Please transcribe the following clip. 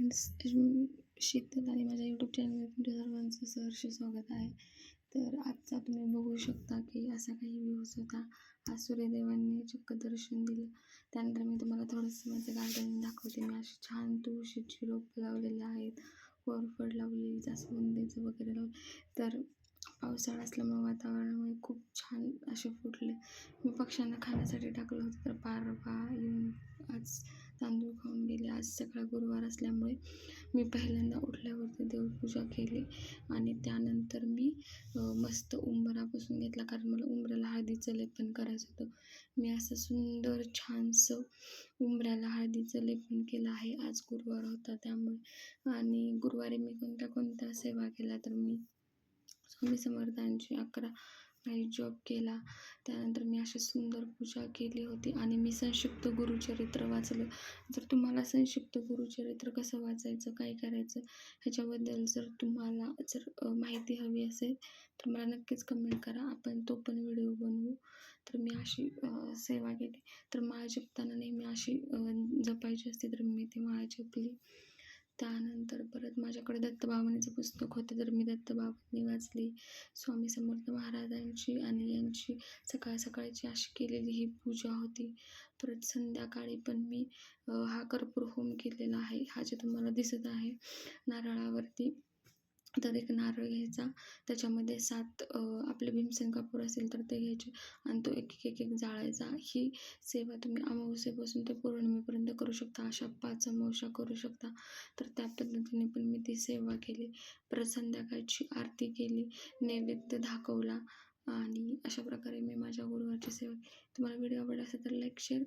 Friends Sheetal आणि माझ्या YouTube चॅनलवर तुमच्या सर्वांचं सहर्ष स्वागत आहे. तर आजचा तुम्ही बघू शकता की असा काही व्ह्यूज होता. आज सूर्यदेवांनी चक्क दर्शन दिलं. त्यानंतर मी तुम्हाला थोडंसं माझं गार्डन दाखवते. मी अशी छान तुळशीची रोपं लावलेली आहेत. कोरफड लावली जास्वंदीचं वगैरे लावलं. तर पावसाळा असल्यामुळे वातावरणामुळे खूप छान असे फुटले. मी पक्ष्यांना खाण्यासाठी टाकलं होतं. तर पारवा येऊन आज तांदूळ खाऊन गेले आज सकाळ गुरुवार असल्यामुळे मी पहिल्यांदा उठल्यावरती देवपूजा केली आणि त्यानंतर मी मस्त उंबरा पुसून घेतला. कारण मला उंबऱ्याला हळदीचं लेपन करायचं होतं. मी असं सुंदर छानसं उंबऱ्याला हळदीचं लेपन केलं आहे. आज गुरुवार होता त्यामुळे. आणि गुरुवारी मी कोणत्या कोणत्या सेवा केल्या तर मी स्वामी समर्थांची अकरा काही जॉब केला. त्यानंतर मी अशी सुंदर पूजा केली होती आणि मी संक्षिप्त गुरुचरित्र वाचलं. जर तुम्हाला संक्षिप्त गुरुचरित्र कसं वाचायचं काय करायचं ह्याच्याबद्दल जर तुम्हाला जर माहिती हवी असेल तर मला नक्कीच कमेंट करा. आपण तो पण व्हिडिओ बनवू. तर मी अशी सेवा केली. तर माळ जपताना नेहमी अशी जपायची असते तर मी ती माळ जपली. त्यानंतर परत माझ्याकडे दत्तबाबांचं पुस्तक होतं. तर मी दत्तबाबांनी वाचली. स्वामी समर्थ महाराजांची आणि यांची सकाळ सकाळची अशी केलेली ही पूजा होती. परत संध्याकाळी पण मी हा कर्पूर होम केलेला आहे. हा जे तुम्हाला दिसत आहे नारळावरती. तर एक नारळ घ्यायचा. त्याच्यामध्ये सात आपले भीमसेन कापूर असेल तर ते घ्यायचे आणि तो एक एक एक जाळायचा. ही सेवा तुम्ही अमावस्येपासून ते पौर्णिमेपर्यंत करू शकता. अशा पाच अमावस्या करू शकता. तर त्या पद्धतीने पण मी ती सेवा केली. परत संध्याकाळची आरती केली. नैवेद्य दाखवला आणि अशा प्रकारे मी माझ्या गुरुवारची सेवा तुम्हाला व्हिडिओ आवडला असेल तर लाईक शेअर